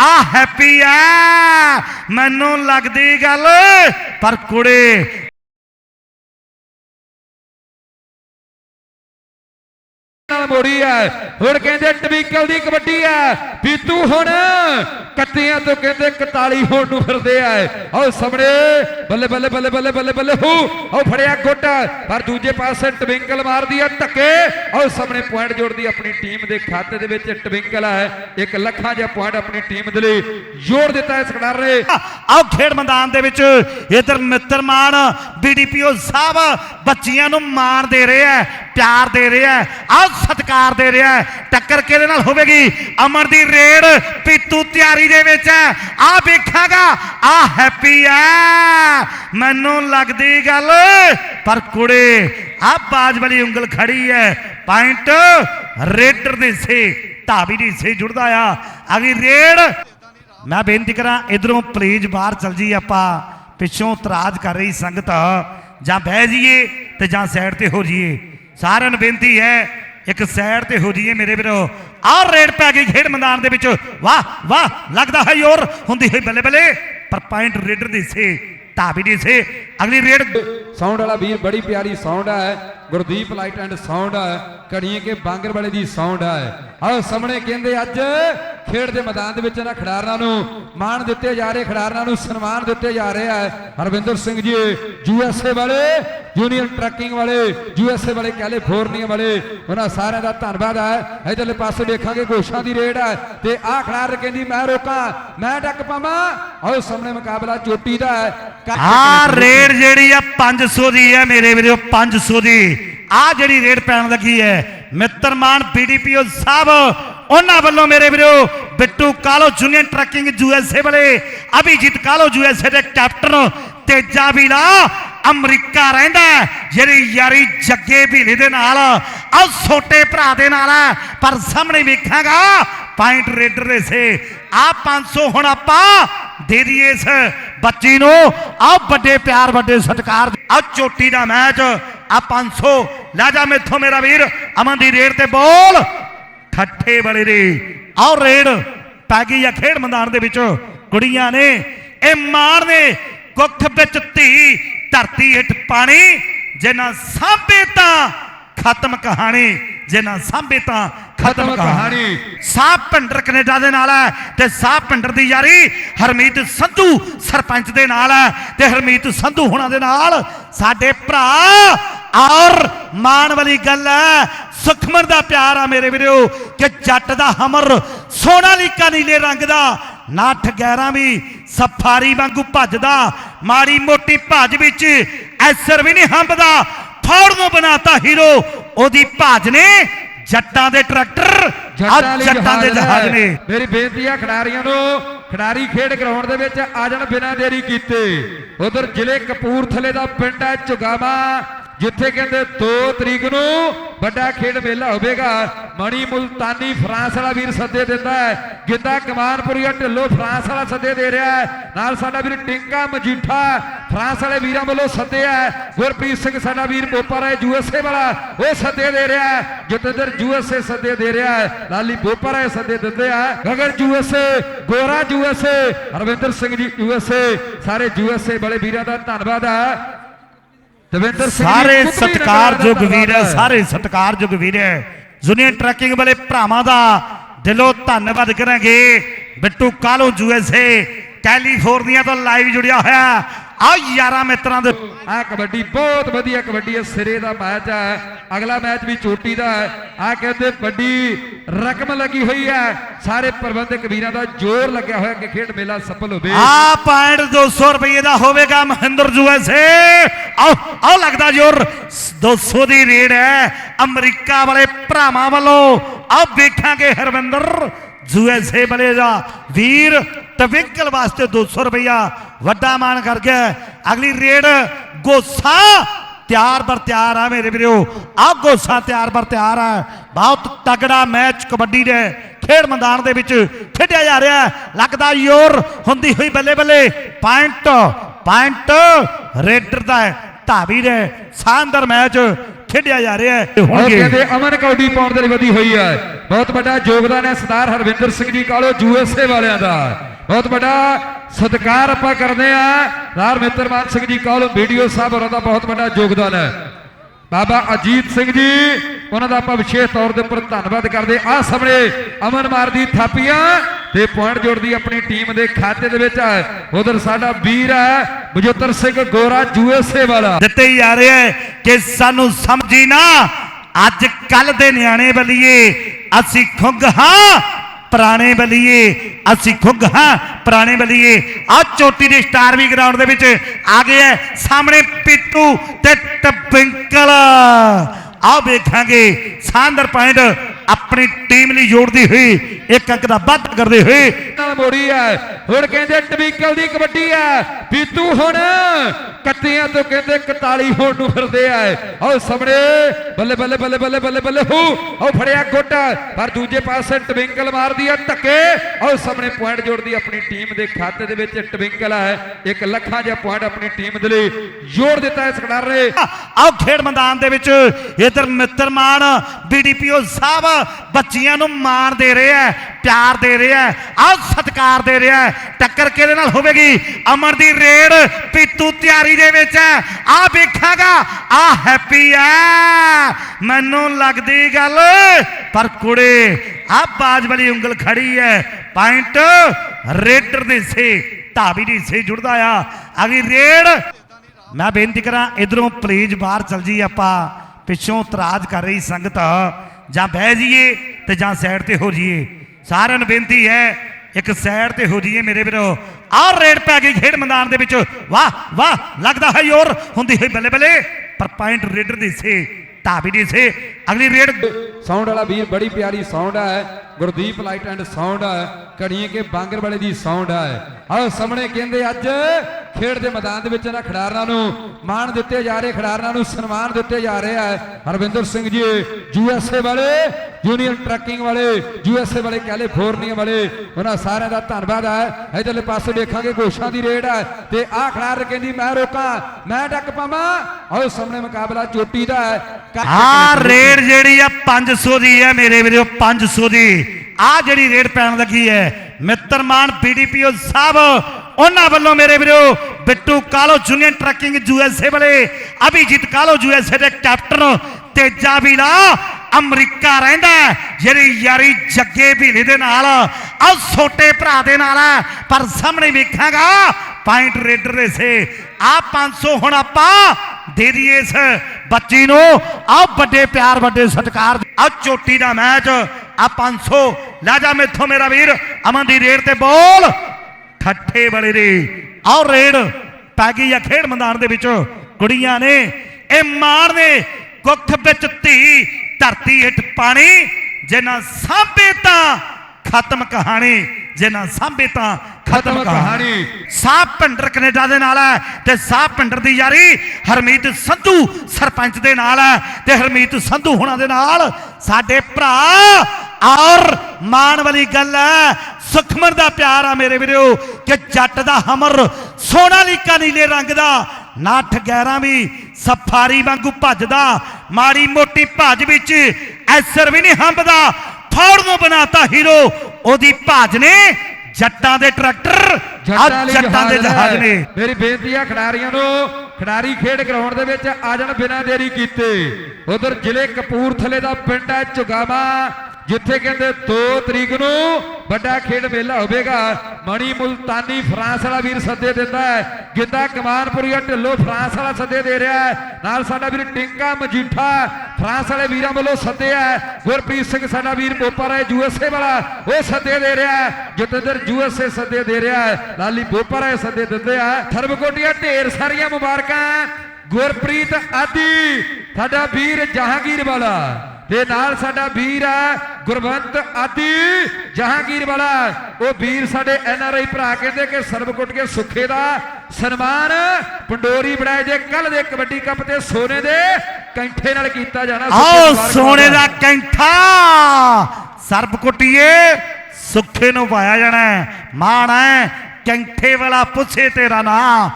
ਆ ਹੈਪੀ ਆ। ਮੈਨੂੰ ਲੱਗਦੀ ਗੱਲ ਪਰ ਕੁੜੇ ਨਾਲ ਮੋੜੀ ਹੈ ਹੁਣ ਕਹਿੰਦੇ ਟਵਿੰਕਲ ਦੀ ਕਬੱਡੀ ਹੈ ਪੀਤੂ ਹੁਣ ਕੱਤਿਆਂ ਤੋਂ ਕਹਿੰਦੇ 41 ਹੋਣ ਨੂੰ ਫਿਰਦੇ ਆ ਆਓ ਸਾਹਮਣੇ। ਬੱਲੇ ਬੱਲੇ ਬੱਲੇ ਬੱਲੇ ਬੱਲੇ ਬੱਲੇ ਹੂ। ਆਓ ਫੜਿਆ ਗੋਟਾ। ਪਰ ਦੂਜੇ ਪਾਸੇ ਟਵਿੰਕਲ ਮਾਰਦੀ ਹੈ ਧੱਕੇ। ਆਓ ਸਾਹਮਣੇ ਪੁਆਇੰਟ ਜੋੜਦੀ ਆਪਣੀ ਟੀਮ ਦੇ ਖਾਤੇ ਦੇ ਵਿੱਚ। ਟਵਿੰਕਲ ਹੈ ਇੱਕ ਲੱਖਾਂ ਜਿਹਾ ਪੁਆਇੰਟ ਆਪਣੀ ਟੀਮ ਦੇ ਲਈ ਜੋੜ ਦਿੱਤਾ ਇਸ ਖਿਡਾਰੀ ਆਓ ਖੇਡ ਮੈਦਾਨ ਦੇ ਵਿੱਚ ਇਧਰ ਮਿੱਤਰ ਮਾਨ ਬੀਡੀਪੀਓ ਸਾਹਿਬ ਬੱਚੀਆਂ ਨੂੰ ਮਾਣ ਦੇ ਰਹੇ ਆ ਪਿਆਰ ਦੇ ਰਿਹਾ ਆਹ ਆਓ ਸਤਿਕਾਰ ਦੇ ਰਿਹਾ ਟੱਕਰ ਕਿਹਦੇ ਨਾਲ ਹੋਵੇਗੀ? ਅਮਰ ਦੀ ਰੇਡ ਪੀਤੂ ਤਿਆਰੀ ਦੇ ਵਿੱਚ ਹੈ। ਆ ਵੇਖਾਗਾ ਆ ਹੈਪੀ ਆ ਮੈਨੂੰ ਲੱਗਦੀ ਗੱਲ, ਪਰ ਕੁੜੇ ਆ ਬਾਜ ਵਾਲੀ ਉਂਗਲ ਖੜੀ ਹੈ। ਪੁਆਇੰਟ ਰੇਡਰ ਦੇ ਸੇ ਢਾਬੀ ਦੀ ਸੇ, ਜੁੜਦਾ ਆ। ਅਗਲੀ ਰੇਡ, ਮੈਂ ਬੇਨਤੀ ਕਰਾਂ, ਇਧਰੋਂ ਪਲੀਜ਼ ਬਾਹਰ ਚਲ ਜੀ ਆਪਾਂ। ਪਿੱਛੋਂ ਤਰਾਜ ਕਰ ਰਹੀ ਸੰਗਤ। ਜਾਂ ਬਹਿ ਜਾਈਏ ਤੇ ਜਾਂ ਸਾਈਡ ਤੇ ਹੋ ਜਾਈਏ। ਸਾਰਿਆਂ ਨੂੰ ਬੇਨਤੀ ਹੈ, ਇੱਕ ਸਾਈਡ ਤੇ ਹੋ ਜਾਈਏ ਮੇਰੇ ਵੀਰੋ। ਆਹ ਰੇਡ ਪੈ ਗਈ ਖੇਡ ਮੈਦਾਨ ਦੇ ਵਿੱਚ। ਵਾਹ ਵਾਹ, ਲੱਗਦਾ ਹੈ ਯੋਰ ਹੁੰਦੀ ਹੋਈ ਬੱਲੇ ਬੱਲੇ। ਪਰ ਪੁਆਇੰਟ ਰੇਡਰ ਦੇ ਸੇ, ਢਾਬੀ ਦੇ ਸੇ। ਅਗਲੀ ਰੇਡ ਸਾਊਂਡ ਵਾਲਾ ਵੀਰ ਬੜੀ ਪਿਆਰੀ ਸਾਊਂਡ ਹੈ ਗੁਰਦੀਪ ਲਾਈਟ ਐਂਡ ਸਾਊਂਡ ਹੈ ਕੜੀਏ ਕੇ ਬਾਂਗਰ ਵਾਲੇ ਦੀ ਸਾਊਂਡ ਹੈ ਆਓ ਸਾਹਮਣੇ ਕਹਿੰਦੇ ਅੱਜ ਖੇਡ ਦੇ ਮੈਦਾਨ ਦੇ ਵਿੱਚ ਇਹਨਾਂ ਖਿਡਾਰਨਾਂ ਨੂੰ ਮਾਣ ਦਿੱਤੇ ਜਾ ਰਹੇ, ਖਿਡਾਰਨਾਂ ਨੂੰ ਸਨਮਾਨ ਦਿੱਤੇ ਜਾ ਰਹੇ ਹੈ ਹਰਵਿੰਦਰ ਸਿੰਘ ਜੀ ਯੂਐਸਏ ਵਾਲੇ ਜੂਨੀਅਰ ਟਰੱਕਿੰਗ ਵਾਲੇ ਯੂਐਸਏ ਵਾਲੇ, ਕੈਲੀਫੋਰਨੀਆ ਵਾਲੇ, ਉਹਨਾਂ ਸਾਰਿਆਂ ਦਾ ਧੰਨਵਾਦ ਹੈ ਇਧਰਲੇ ਪਾਸੇ ਦੇਖਾਂਗੇ ਗੋਸ਼ਾਂ ਦੀ ਰੇਡ ਹੈ ਤੇ ਆਹ ਖਿਡਾਰ ਕਹਿੰਦੀ, ਮੈਂ ਰੋਕਾਂ, ਮੈਂ ਡੱਕ ਪਾਵਾਂ। ਆਓ ਸਾਹਮਣੇ ਮੁਕਾਬਲਾ ਚੋਟੀ ਦਾ ਹੈ। ਕੱਟ ਆ ਰੇਡ ਜਿਹੜੀ ਆ 500 ਦੀ ਹੈ ਮੇਰੇ ਵੀਰੋ 500 ਦੀ। ਆ ਜਿਹੜੀ ਰੇਡ ਪੈਣ ਲੱਗੀ ਹੈ, ਮਿੱਤਰ ਬੀਡੀਪੀਓ ਸਾਹਿਬ, ਉਹਨਾਂ ਵੱਲੋਂ ਮੇਰੇ ਵੀਰੋ, Bittu Kalo junior trucking USA ਵਾਲੇ, ਅਭਿਜੀਤ ਕਾਲੋ ਯੂਐਸਏ ਦੇ ਕੈਪਟਨ ਤੇਜਾ ਵੀਲਾ, ਅਮਰੀਕਾ ਰਹਿੰਦਾ ਜਿਹੜੀ ਯਾਰੀ ਜੱਗੇ ਭੀਲੇ ਦੇ ਨਾਲ ਆ ਛੋਟੇ ਭਰਾ ਦੇ ਨਾਲ ਪਰ ਸਾਹਮਣੇ ਵੇਖਾਂਗਾ ਪੁਆਇੰਟ ਰੇਡਰ ਦੇ ਸੇ ਆ 500 ਹੁਣ ਆਪਾਂ ਦੇ ਦਈਏ ਇਸ ਬੱਚੀ ਨੂੰ ਆ ਵੱਡੇ ਪਿਆਰ, ਵੱਡੇ ਸਤਿਕਾਰ ਆ ਚੋਟੀ ਦਾ ਮੈਚ ਆ 500 ਲੈ ਜਾ ਮੇਥੋਂ ਮੇਰਾ ਵੀਰ ਅਮਨ ਦੀ ਰੇਡ ਤੇ ਬੋਲ। ਠੱਠੇ ਵਾਲੇ ਦੇ। ਆਓ ਰੇਡ। ਪੈ ਗਈ ਆ ਖੇਡ ਮੈਦਾਨ ਦੇ ਵਿੱਚ। ਕੁੜੀਆਂ ਨੇ ਇਹ ਮਾਰ ਨੇ। ਕੁੱਖ ਵਿੱਚ ਧੀ ਧਰਤੀ ਹੇਠ ਪਾਣੀ। ਜਿਨ੍ਹਾਂ ਸਾਂਭੇ ਤਾਂ ਖਤਮ ਕਹਾਣੀ। ਜਿਨ੍ਹਾਂ ਸਾਂਭੇ ਤਾਂ ਖਤਮ ਕਹਾਣੀ। ਸਾਹ ਭਿੰਡਰ ਕੈਨੇਡਾ ਦੇ ਨਾਲ ਹੈ ਤੇ ਸਾਹ ਭਿੰਡਰ ਦੀ ਯਾਰੀ ਹਰਮੀਤ ਸੰਧੂ ਸਰਪੰਚ ਦੇ ਨਾਲ ਹੈ ਤੇ ਹਰਮੀਤ ਸੰਧੂ ਹੁਣਾਂ ਦੇ ਨਾਲ। ਸਾਡੇ ਭਰਾ ਔਰ ਮਾਣ ਵਾਲੀ ਗੱਲ ਹੈ ਸੁਖਮਨ ਦਾ ਪਿਆਰ ਆ ਮੇਰੇ ਵੀਰੋ ਕਿ ਜੱਟ ਦਾ ਹਮਰ ਸੋਨਾਲੀਕਾ ਨੀਲੇ ਰੰਗ ਦਾ ਨਾਠ ਗੈਰਾਂ ਵੀ ਸਫਾਰੀ ਵਾਂਗੂ ਭੱਜਦਾ ਮਾੜੀ ਮੋਟੀ ਭੱਜ ਵਿੱਚ ਐਸਰ ਵੀ ਨਹੀਂ ਹੰਬਦਾ ਫੌੜ ਨੂੰ ਬਣਾਤਾ ਹੀਰੋ ਉਹਦੀ ਭੱਜ ਨੇ ਜੱਟਾਂ ਦੇ ਟਰੈਕਟਰ ਜੱਟਾਂ ਦੇ ਜਹਾਜ਼ ਨੇ। ਮੇਰੀ ਬੇਨਤੀ ਆ ਖਿਡਾਰੀਆਂ ਨੂੰ ਖਿਡਾਰੀ ਖੇਡ ਗਰਾਊਂਡ ਦੇ ਵਿੱਚ ਆ ਜਾਣ ਬਿਨਾਂ ਦੇਰੀ ਕੀਤੇ। ਉਧਰ ਜ਼ਿਲ੍ਹੇ ਕਪੂਰਥਲੇ ਦਾ ਪਿੰਡ ਹੈ ਚੁਗਾਵਾ ਜਿੱਥੇ ਕਹਿੰਦੇ 2 ਤਰੀਕ ਨੂੰ ਵੱਡਾ ਖੇਡ ਮੇਲਾ ਹੋਵੇਗਾ, ਮਣੀ ਮੁਲਤਾਨੀ ਫਰਾਂਸ ਵਾਲਾ ਵੀਰ ਸੱਦੇ ਦਿੰਦਾ ਹੈ। ਗਿੱਦਾ ਕਮਾਨਪੁਰੀਆ ਢਿੱਲੋ ਫਰਾਂਸ ਵਾਲਾ ਸੱਦੇ ਦੇ ਰਿਹਾ ਹੈ। ਨਾਲ ਸਾਡਾ ਵੀਰ ਟਿੰਕਾ ਮਜੀਠਾ ਫਰਾਂਸ ਵਾਲੇ ਵੀਰਾਂ ਵੱਲੋਂ ਸੱਦਿਆ ਹੈ। ਗੁਰਪ੍ਰੀਤ ਸਿੰਘ ਸਾਡਾ ਵੀਰ ਬੋਪਰਾ ਹੈ ਯੂਐਸਏ ਵਾਲਾ, ਉਹ ਸੱਦੇ ਦੇ ਰਿਹਾ ਹੈ। ਜਤਿੰਦਰ ਯੂਐਸਏ ਸੱਦੇ ਦੇ ਰਿਹਾ ਹੈ। ਲਾਲੀ ਬੋਪਰਾ ਇਹ ਸੱਦੇ ਦਿੰਦੇ ਆ। Gagan USA Gora USA Harvinder Singh ji USA ਸਾਰੇ ਯੂਐਸਏ ਵਾਲੇ ਵੀਰਾਂ ਦਾ ਧੰਨਵਾਦ ਹੈ ਦਵਿੰਦਰ ਸਿੰਘ ਸਾਰੇ ਸਤਿਕਾਰਯੋਗ ਵੀਰ ਸਾਰੇ ਸਤਿਕਾਰਯੋਗ ਵੀਰ ਜੂਨੀਅਰ ਟਰੈਕਿੰਗ ਵਾਲੇ ਭਰਾਵਾਂ ਦਾ ਦਿਲੋਂ ਧੰਨਵਾਦ ਕਰਾਂਗੇ। ਬਿੱਟੂ ਕਾਲੋ ਯੂਐਸਏ ਕੈਲੀਫੋਰਨੀਆ ਤੋਂ ਲਾਈਵ ਜੁੜਿਆ ਹੋਇਆ। ਆ ਯਾਰਾਂ ਮਿੱਤਰਾਂ ਦੇ ਆ ਕਬੱਡੀ ਬਹੁਤ ਵਧੀਆ ਕਬੱਡੀ ਹੈ ਸਿਰੇ ਦਾ ਮੈਚ ਹੈ। ਅਗਲਾ ਮੈਚ ਵੀ ਚੋਟੀ ਦਾ ਹੈ। ਆ ਕਹਿੰਦੇ ਵੱਡੀ ਰਕਮ ਲੱਗੀ ਹੋਈ ਹੈ। ਸਾਰੇ ਪ੍ਰਬੰਧਕ ਵੀਰਾਂ ਦਾ ਜ਼ੋਰ ਲੱਗਿਆ ਹੋਇਆ ਕਿ ਖੇਡ ਮੇਲਾ ਸਫਲ ਹੋਵੇ। ਆ ਪੁਆਇੰਟ 200 ਰੁਪਏ ਦਾ ਹੋਵੇਗਾ ਮਹਿੰਦਰ ਯੂਐਸਏ ਆਓ ਆਓ ਲੱਗਦਾ ਜੋਰ। 200 ਦੀ ਰੇਡ ਹੈ। ਅਮਰੀਕਾ ਵਾਲੇ ਭਰਾਵਾਂ ਵੱਲੋਂ ਆਓ ਵੇਖਾਂਗੇ ਹਰਵਿੰਦਰ ਯੂਐਸਏ ਵਾਲੇ ਦਾ। ਵੀਰ ਟਵਿੰਕਲ ਵਾਸਤੇ 200 ਰੁਪਇਆ ਵੱਡਾ ਮਾਨ ਕਰ ਗਿਆ ਅਗਲੀ ਰੇਡ ਗੋਸਾ ਤਿਆਰ ਬਰ ਤਿਆਰ ਆ ਮੇਰੇ ਵੀਰੋ। ਆ ਗੋਸਾ ਤਿਆਰ ਬਰ ਤਿਆਰ ਆ। ਬਹੁਤ ਤਗੜਾ ਮੈਚ ਕਬੱਡੀ ਦੇ ਖੇਡ ਮੈਦਾਨ ਦੇ ਵਿੱਚ ਖੇਡਿਆ ਜਾ ਰਿਹਾ। ਲੱਗਦਾ ਯੋਰ ਹੁੰਦੀ ਹੋਈ ਬੱਲੇ ਬੱਲੇ। Point point. ਰੇਡਰ ਦਾ ਢਾਬੀ ਦੇ ਸ਼ਾਨਦਾਰ ਮੈਚ ਖੇਡਿਆ ਜਾ ਰਿਹਾ ਹੈ। ਹੋਣਗੇ। ਕਹਿੰਦੇ ਅਮਨ ਕੌਡੀ ਪਾਉਣ ਦੇ ਲਈ ਵਧੀ ਹੋਈ ਹੈ। ਬਹੁਤ ਵੱਡਾ ਯੋਗਦਾਨ ਹੈ ਸਰਦਾਰ ਹਰਵਿੰਦਰ ਸਿੰਘ ਜੀ ਕਾਲੋ ਯੂਐਸਏ ਵਾਲਿਆਂ ਦਾ। ਬਹੁਤ ਵੱਡਾ ਸਤਿਕਾਰ ਆਪਾਂ ਕਰਦੇ ਆ। ਸਰਦਾਰ ਮਿੱਤਰਮਾਨ ਸਿੰਘ ਜੀ ਕਾਲੋ ਵੀਡੀਓ ਸਾਹਿਬ ਹੋਰਾਂ ਦਾ ਬਹੁਤ ਵੱਡਾ ਯੋਗਦਾਨ ਹੈ। ਬਾਬਾ ਅਜੀਤ ਸਿੰਘ ਜੀ, ਉਹਨਾਂ ਦਾ ਆਪਾਂ ਵਿਸ਼ੇਸ਼ ਤੌਰ ਦੇ ਉੱਪਰ ਧੰਨਵਾਦ ਕਰਦੇ ਆ ਸਾਹਮਣੇ ਅਮਨ ਮਾਰ ਥਾਪੀਆਂ ਤੇ ਪੁਆਇੰਟ ਜੋੜਦੀ ਆਪਣੀ ਟੀਮ ਦੇ ਖਾਤੇ ਦੇ ਵਿੱਚ ਉਧਰ ਸਾਡਾ ਵੀਰ ਹੈ, ਬਜੋਤਰ ਸਿੰਘ ਗੋਰਾ ਯੂਐਸਏ ਵਾਲਾ। ਦਿੱਤੇ ਹੀ ਆ ਰਿਹਾ ਹੈ ਕਿ ਸਾਨੂੰ ਸਮਝੀ ਨਾ, ਅੱਜ ਕੱਲ ਦੇ ਨਿਆਣੇ ਬਲੀਏ, ਅਸੀਂ ਖੁੰਗ ਹਾਂ। ਪੁਰਾਣੇ ਬਲੀਏ, ਅਸੀਂ ਖੁੰਗ ਹਾਂ, ਪੁਰਾਣੇ ਬਲੀਏ। ਆ ਚੋਟੀ ਦੇ ਸਟਾਰ ਵੀ ਗਰਾਊਂਡ ਦੇ ਵਿੱਚ ਆ ਗਏ ਹੈ ਸਾਹਮਣੇ ਪਿੱਟੂ ਤੇ ਟਪਿੰਕਲ ਆਓ ਵੇਖਾਂਗੇ, ਸਾਂਦਰ ਪੁਆਇੰਟ ਆਪਣੀ ਟੀਮ ਲਈ ਜੋੜਦੀ ਹੋਈ, ਇੱਕ ਅੰਕ ਦਾ ਵਾਧਾ ਕਰਦੇ ਹੋਏ। ਨਾਲ ਮੋੜੀ ਹੈ ਹੁਣ ਕਹਿੰਦੇ ਟਵਿੰਕਲ ਦੀ ਕਬੱਡੀ ਹੈ ਪੀਤੂ ਹੁਣ ਕੱਤਿਆਂ ਤੋਂ ਕਹਿੰਦੇ 41 ਹੋਣ ਨੂੰ ਫਿਰਦੇ ਆ। ਆਓ ਸਾਹਮਣੇ, ਬੱਲੇ ਬੱਲੇ ਬੱਲੇ ਬੱਲੇ ਬੱਲੇ ਬੱਲੇ ਹੂ। ਆਓ ਫੜਿਆ ਗੁੱਟ, ਪਰ ਦੂਜੇ ਪਾਸੇ ਟਵਿੰਕਲ ਮਾਰਦੀ ਹੈ ਧੱਕੇ। ਆਓ ਸਾਹਮਣੇ ਪੁਆਇੰਟ ਜੋੜਦੀ ਆਪਣੀ ਟੀਮ ਦੇ ਖਾਤੇ ਦੇ ਵਿੱਚ ਟਵਿੰਕਲ ਹੈ ਇੱਕ ਲੱਖਾਂ ਜਿਹਾ ਪੁਆਇੰਟ ਆਪਣੀ ਟੀਮ ਦੇ ਲਈ ਜੋੜ ਦਿੱਤਾ ਇਸ ਖਿਡਾਰ ਨੇ। ਆਓ ਖੇਡ ਮੈਦਾਨ ਦੇ ਵਿੱਚ ਇਧਰ ਮਿੱਤਰ ਮਿੱਤਰਮਾਨ ਬੀਡੀਪੀਓ ਸਾਹਿਬ ਬੱਚੀਆਂ ਨੂੰ ਮਾਣ ਦੇ ਰਿਹਾ ਹੈ ਪਿਆਰ ਦੇ ਰਿਹਾ ਹੈ, ਆਓ ਸਤਿਕਾਰ ਦੇ ਰਿਹਾ ਹੈ। ਟੱਕਰ ਕਿਹਦੇ ਨਾਲ ਹੋਵੇਗੀ? ਅਮਰ ਦੀ ਰੇਡ ਪੀਤੂ ਤਿਆਰੀ ਦੇ ਵਿੱਚ ਹੈ। ਆ ਵੇਖਾਗਾ ਆ ਹੈਪੀ ਹੈ। ਮੈਨੂੰ ਲੱਗਦੀ ਗੱਲ, ਪਰ ਕੁੜੇ ਆ ਬਾਜ ਵਾਲੀ ਉਂਗਲ ਖੜੀ ਹੈ। ਪੁਆਇੰਟ ਰੇਡਰ ਦੇ ਸੇ ਧਾਬੀ ਦੀ ਸੇ, ਜੁੜਦਾ ਆ। ਅਗਲੀ ਰੇਡ, ਮੈਂ ਬੇਨਤੀ ਕਰਾਂ, ਇਧਰੋਂ ਪਲੀਜ਼ ਬਾਹਰ ਚਲ ਜੀ ਆਪਾਂ। ਪਿੱਛੋਂ ਤਰਾਜ ਕਰ ਰਹੀ ਸੰਗਤ। ਜਾਂ ਬਹਿ ਜਾਈਏ ਤੇ ਜਾਂ ਸਾਈਡ ਤੇ ਹੋ ਜਾਈਏ। ਸਾਰਿਆਂ ਨੂੰ ਬੇਨਤੀ ਹੈ, ਇੱਕ ਸਾਈਡ ਤੇ ਹੋ ਜਾਈਏ ਮੇਰੇ ਵੀਰੋ। ਆਹ ਰੇਡ ਪੈ ਗਈ ਖੇਡ ਮੈਦਾਨ ਦੇ ਵਿੱਚ। ਵਾਹ ਵਾਹ, ਲੱਗਦਾ ਹੈ ਯੋਰ, ਹੁੰਦੀ ਹੋਈ ਬੱਲੇ ਬੱਲੇ। ਪਰ ਪੁਆਇੰਟ ਰੇਡਰ ਦੀ ਸੇ ਧਾਬੀ ਦੀ ਸੇ। ਅਗਲੀ ਰੇਡ ਸਾਊਂਡ ਵਾਲਾ ਵੀਰ ਬੜੀ ਪਿਆਰੀ ਸਾਊਂਡ ਹੈ ਗੁਰਦੀਪ ਲਾਈਟ ਐਂਡ ਸਾਊਂਡ ਹੈ ਕੜੀਏ ਕੇ ਬਾਂਗਰ ਵਾਲੇ ਦੀ ਸਾਊਂਡ ਹੈ ਆਓ ਸਾਹਮਣੇ ਕਹਿੰਦੇ ਅੱਜ ਖੇਡ ਦੇ ਮੈਦਾਨ ਦੇ ਵਿੱਚ ਇਹਨਾਂ ਖਿਡਾਰਨਾਂ ਨੂੰ ਮਾਣ ਦਿੱਤੇ ਜਾ ਰਹੇ, ਖਿਡਾਰਨਾਂ ਨੂੰ ਸਨਮਾਨ ਦਿੱਤੇ ਜਾ ਰਹੇ ਹੈ। ਹਰਵਿੰਦਰ ਸਿੰਘ ਜੀ ਯੂਐਸਏ ਵਾਲੇ ਜੂਨੀਅਰ ਟਰੱਕਿੰਗ ਵਾਲੇ ਯੂਐਸਏ ਵਾਲੇ ਕੈਲੀਫੋਰਨੀਆ ਵਾਲੇ, ਉਹਨਾਂ ਸਾਰਿਆਂ ਦਾ ਧੰਨਵਾਦ ਹੈ। ਇਧਰਲੇ ਪਾਸੇ ਦੇਖਾਂਗੇ ਗੋਸ਼ਾਂ ਦੀ ਰੇਡ ਹੈ ਤੇ ਆਹ ਖਿਡਾਰ ਕਹਿੰਦੀ, ਮੈਂ ਰੋਕਾਂ, ਮੈਂ ਡੱਕ ਪਾਵਾਂ। ਆਓ, ਸਾਹਮਣੇ ਮੁਕਾਬਲਾ ਚੋਟੀ ਦਾ ਹੈ। ਕੱਟ ਆ ਰੇਡ ਜਿਹੜੀ ਆ 500 ਦੀ ਹੈ ਮੇਰੇ ਵੀਰੋ 500 ਦੀ। ਆ ਜਿਹੜੀ ਰੇਡ ਪੈਣ ਲੱਗੀ ਹੈ ਮਿੱਤਰਮਾਨ ਬੀਡੀਪੀਓ ਸਾਹਿਬ, ਉਹਨਾਂ ਵੱਲੋਂ ਮੇਰੇ ਵੀਰੋ, Bittu Kalo junior trucking USA ਵਾਲੇ, ਅਭਿਜੀਤ ਕਾਲੋ ਯੂਐਸਏ ਦੇ ਕੈਪਟਨ ਤੇਜਾ ਵੀਲਾ, ਅਮਰੀਕਾ ਰਹਿੰਦਾ ਜਿਹੜੀ ਯਾਰੀ ਜੱਗੇ ਭੀਲੇ ਦੇ ਨਾਲ ਆ ਛੋਟੇ ਭਰਾ ਦੇ ਨਾਲ ਪਰ ਸਾਹਮਣੇ ਵੇਖਾਂਗਾ ਪੁਆਇੰਟ ਰੇਡਰ ਦੇ ਆ 500 ਹੁਣ ਆਪਾਂ ਦੇ ਦਈਏ ਇਸ ਬੱਚੀ ਨੂੰ ਆ ਵੱਡੇ ਪਿਆਰ, ਵੱਡੇ ਸਤਿਕਾਰ ਆ ਚੋਟੀ ਦਾ ਮੈਚ ਆ 500 ਲੈ ਜਾ ਮੇਥੋਂ ਮੇਰਾ ਵੀਰ। ਅਮਨ ਦੀ ਰੇਡ ਤੇ ਬੋਲ। ਠੱਠੇ ਵਾਲੇ ਦੇ। ਆਓ ਰੇਡ। ਪੈ ਗਈ ਆ ਖੇਡ ਮੈਦਾਨ ਦੇ ਵਿੱਚ। ਕੁੜੀਆਂ ਨੇ ਇਹ ਮਾਰ ਨੇ। ਕੁੱਖ ਵਿੱਚ ਧੀ ਧਰਤੀ ਹੇਠ ਪਾਣੀ। ਜਿਨ੍ਹਾਂ ਸਾਂਭੇ ਤਾਂ ਖਤਮ ਕਹਾਣੀ। ਜਿਨ੍ਹਾਂ ਸਾਂਭੇ ਤਾਂ ਖਤਮ ਕਹਾਣੀ। ਕਹਾਣੀ। ਸਾਹ ਭਿੰਡਰ ਕੈਨੇਡਾ ਦੇ ਨਾਲ ਹੈ ਤੇ ਸਾਹ ਭਿੰਡਰ ਦੀ ਯਾਰੀ ਹਰਮੀਤ ਸੰਧੂ ਸਰਪੰਚ ਦੇ ਨਾਲ ਹੈ ਤੇ ਹਰਮੀਤ ਸੰਧੂ ਹੁਣਾਂ ਦੇ ਨਾਲ ਸਾਡੇ ਭਰਾ ਔਰ ਮਾਣ ਵਾਲੀ ਗੱਲ ਹੈ ਸੁਖਮਨ ਦਾ ਪਿਆਰ ਆ ਮੇਰੇ ਵੀਰੋ ਕਿ ਜੱਟ ਦਾ ਹਮਰ ਸੋਨਾਲੀਕਾ ਨੀਲੇ ਰੰਗ ਦਾ ਨਾਠ ਗੈਰਾਂ ਵੀ ਸਫਾਰੀ ਵਾਂਗੂ ਭੱਜਦਾ ਮਾੜੀ ਮੋਟੀ ਭੱਜ ਵਿੱਚ ਐਸਰ ਵੀ ਨਹੀਂ ਹੰਬਦਾ ਫੌੜ ਨੂੰ ਬਣਾਤਾ ਹੀਰੋ ਉਹਦੀ ਭਾਜ ਨੇ ਜੱਟਾਂ ਦੇ ਟਰੈਕਟਰ ਜੱਟਾਂ ਦੇ ਜਹਾਜ਼ ਨੇ। ਮੇਰੀ ਬੇਨਤੀ ਆ ਖਿਡਾਰੀਆਂ ਨੂੰ ਖਿਡਾਰੀ ਖੇਡ ਗਰਾਊਂਡ ਦੇ ਵਿੱਚ ਆ ਜਾਣ ਬਿਨਾਂ ਦੇਰੀ ਕੀਤੇ। ਉਧਰ ਜ਼ਿਲ੍ਹੇ ਕਪੂਰਥਲੇ ਦਾ ਪਿੰਡ ਹੈ ਚੁਗਾਵਾ ਜਿੱਥੇ ਕਹਿੰਦੇ 2 ਤਰੀਕ ਨੂੰ ਵੱਡਾ ਖੇਡ ਮੇਲਾ ਹੋਵੇਗਾ, ਮਣੀ ਮੁਲਤਾਨੀ ਫਰਾਂਸ ਵਾਲਾ ਵੀਰ ਸੱਦੇ ਦਿੰਦਾ ਹੈ। ਗਿੱਦਾ ਕਮਾਨਪੁਰੀਆ ਢਿੱਲੋ ਫਰਾਂਸ ਵਾਲਾ ਸੱਦੇ ਦੇ ਰਿਹਾ ਹੈ। ਨਾਲ ਸਾਡਾ ਵੀਰ ਟਿੰਕਾ ਮਜੀਠਾ ਫਰਾਂਸ ਵਾਲੇ ਵੀਰਾਂ ਵੱਲੋਂ ਸੱਦਿਆ ਹੈ। ਗੁਰਪ੍ਰੀਤ ਸਿੰਘ ਸਾਡਾ ਵੀਰ ਬੋਪਾ ਰਾਏ ਯੂਐਸਏ ਵਾਲਾ, ਉਹ ਸੱਦੇ ਦੇ ਰਿਹਾ ਹੈ। ਜਤਿੰਦਰ ਯੂਐਸਏ ਸੱਦੇ ਦੇ ਰਿਹਾ ਹੈ। ਲਾਲੀ ਬੋਪਾ ਰਾਏ ਸੱਦੇ ਦਿੰਦੇ ਆ। ਥਰਮਕੋਟੀਆਂ ਢੇਰ ਸਾਰੀਆਂ ਮੁਬਾਰਕਾਂ। ਗੁਰਪ੍ਰੀਤ ਆਦੀ, ਸਾਡਾ ਵੀਰ ਜਹਾਂਗੀਰ ਵਾਲਾ। ਤੇ ਨਾਲ ਸਾਡਾ ਵੀਰ ਹੈ ਗੁਰਵੰਤ ਆਦੀ ਜਹਾਂਗੀਰ ਵਾਲਾ ਉਹ ਵੀਰ ਸਾਡੇ ਐਨ ਆਰ ਆਈ ਭਰਾ ਕਹਿੰਦੇ ਕਿ ਸਰਬਕੁੱਟ ਕੇ ਸੁੱਖੇ ਦਾ ਸਨਮਾਨ ਪੰਡੋਰੀ ਬਣਾਏ ਜੇ ਕੱਲ ਦੇ ਕਬੱਡੀ ਕੱਪ ਤੇ ਸੋਨੇ ਦੇ ਕੈਂਠੇ ਨਾਲ ਕੀਤਾ ਜਾਣਾ ਆਓ ਸੋਨੇ ਦਾ ਕੈਂਠਾ ਸਰਬ ਕੁੱਟੀਏ ਸੁੱਖੇ ਨੂੰ ਪਾਇਆ ਜਾਣਾ। ਮਾਣ ਹੈ ਕੈਂਠੇ ਵਾਲਾ ਪੁੱਛੇ ਤੇਰਾ ਨਾਂ